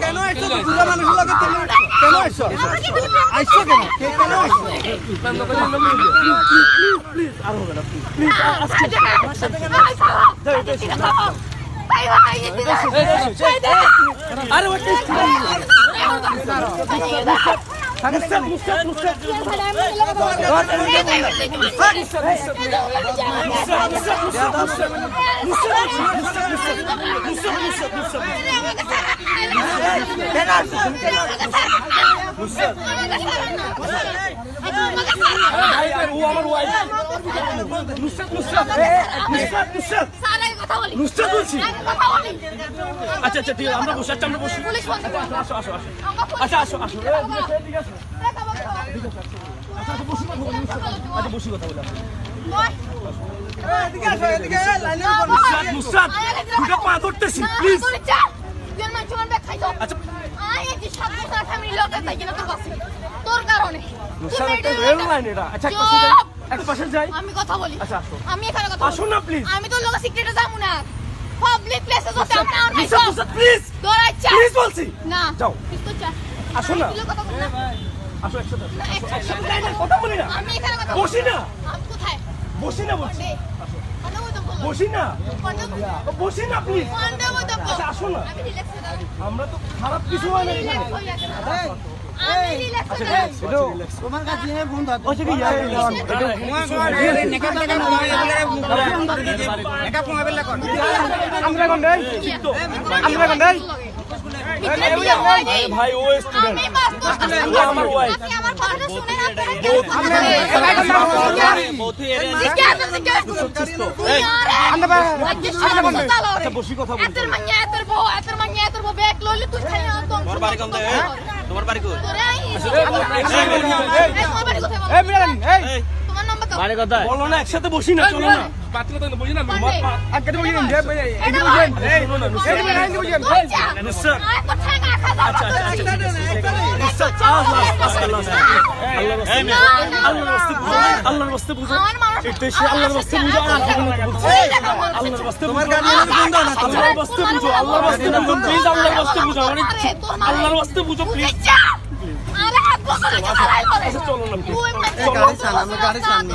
কেন আইছো বুড়া মানুষের লগে আরে ও আমার ওয়াইফ নুসরাত। নুসরাত নুসরাত। নুসরাত কথা বলি। নুসরাত বলছি। কথা বলি। আচ্ছা আচ্ছা ঠিক আছে আমরা বসে আচ্ছা আমরা বসি। পুলিশ ফোন করো। আসো আসো আসো। আচ্ছা আসো আসো। ঠিক আছে, বলো। আচ্ছা বসি কথা বলি। আচ্ছা। তোর কারণে। আচ্ছা এক পাশে যাই। আমি কথা বলি। আচ্ছা, আসো। আমি এখানে কথা আসো না, please। আমি তোর লোকের সিক্রেটে যাব না। পাবলিক প্লেসে তো তেমন আর নাই। প্লিজ তোর ইচ্ছা প্লিজ বলছি। না যাও। তুই তো চা আসো না। কথা বলি না। আসো একসাথে আসো। না, একসাথে যাই না, কথা বলি না। আমি এখানে কথা বসি না। আমি কোথায়? বসি না বলছি। বসি না। বসি না প্লিজ। আচ্ছা, আসো না। আমরা তো খারাপ কিছু হয় না এখানে। হয়ে হয়ে আচ্ছা ইয়া। ভাই ও স্টুডেন্ট আমার wife। আমার কথাটা শুনে আচ্ছা বসি কথা বলি এতের মাইয়া এতের বউ এতের মাইয়া এতের বউ ব্যাগ লইলে তুই খালি একদম তোমার বাড়ি কোন তোমার বাড়ি বাড়ি কোথায়? বলো? না একসাথে বসি না চলো না। আজকে বসি না আল্লাহর রাস্তে বুঝো আল্লাহর রাস্তে বুঝো একটু এসে আল্লাহর রাস্তে বুঝো আর আল্লাহর রাস্তে তোমার গাড়ি ফোন না আল্লাহর রাস্তে বুঝো আল্লাহর রাস্তে বুঝো প্লিজ আল্লাহর রাস্তে বুঝো আমার আল্লাহর রাস্তে বুঝো প্লিজ আরে হাত বসে চালাই আচ্ছা চলো না please। তুই গাড়ি চালা, আমি গাড়ি চালানি।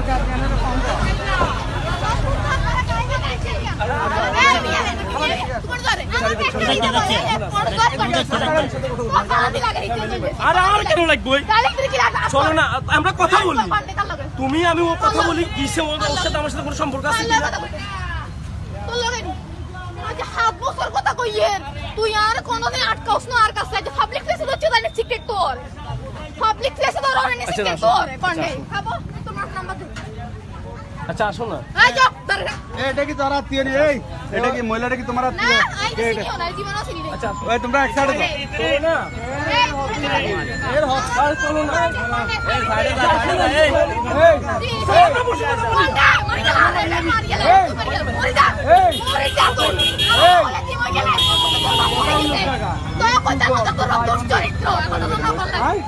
আমারে চলো, ওরে শোন, ওরে শোন, গাড়ি তুমি- তুমি বসে কথা বলি। বিয়ে তোরা বিয়ে করবি কি নুসরাত, please বসে কথা বলি। মুক্ত আচ্ছা, আচ্ছা। মুক্ত মুক্ত এই তুই সামনে না না কেউ বুঝে না রেল না। রেল লাইনে থাকতে এই না না এখানে, ওই এখানে। স্টার্ট যান। এই তোমার নাম্বার দাও না যাচ্ছি তো। আরে আর কেন লাগবে ওই?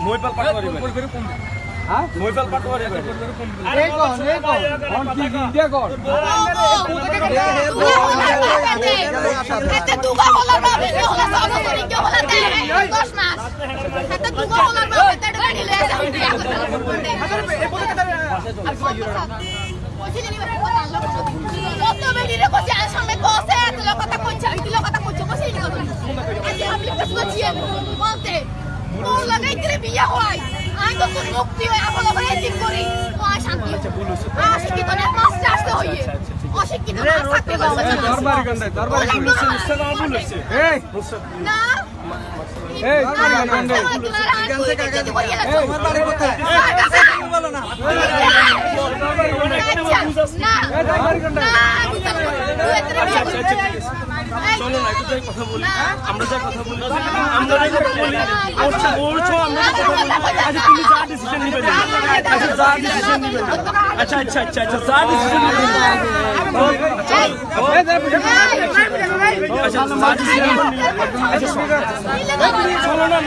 চলো না কথা বলি তুমি আমি ও কথা বলি কিসে ওর ওর সাথে আমার সাথে কোনো সম্পর্ক আছে কি না? তুই আর কোনদিন আটকাওস না আর কাছে যে পাবলিক প্লেসে তো চলে না সিক্রেট তোর পাবলিক প্লেসে তো রনে আচ্ছা, সিক্রেট আসো। তোর কন্ডে আচ্ছা, আসো। খাব তোমার নাম্বার দে আচ্ছা না আই যাও দাঁড়া এটা কি তোর আত্মীয় রে এই এটা কি মহিলাটা না আত্মীয় আই চিনিও না জীবনও চিনি না আচ্ছা আসো। ওই তোমরা এক সাইডে দাও চলো না এই ঘুরে দাঁড়া এর হক আর চলো না এই সাইডে যা সাইডে যা এই মইপাল পাটোয়ারি হ্যাঁ মইপাল পাটোয়ারি এই কোন এই কোন অন কি ইন্ডিয়া কোন বিয়া হয় তোর মুক্তি হয়ে এখন ওখানে ঠিক করি আয় শান্তি আশি কি মাস্টার আসতে হইয়ে আচ্ছা আচ্ছা অশিক্ষিত মানুষ চাকরি করছে দরবারি গন্ডাই দরবারি না। নুসরাত আমার ভুল হয়েছে এই না। এই, দরবারি না, গন্ডাই। না, না, না, এখান তুই থেকে এই, রাখো। তোমার বাড়ি কোথায় আমার কাছে বলো না না, এই দরবারি গন্ডাই না, বিচার করো। তুই এত রে চলো না একটু যাই কথা বলি না। আমরা যা কথা বলি আমরা যাই কথা বলি বলছো বলছো আমরা যা কথা বলি আচ্ছা তুমি যা ডিসিশন নিবে না আচ্ছা যা ডিসিশন নিবে না আচ্ছা আচ্ছা আচ্ছা আচ্ছা যা ডিসিশন নিবে না এই দে বুঝে আচ্ছা যা ডিসিশন নিবে না চলো না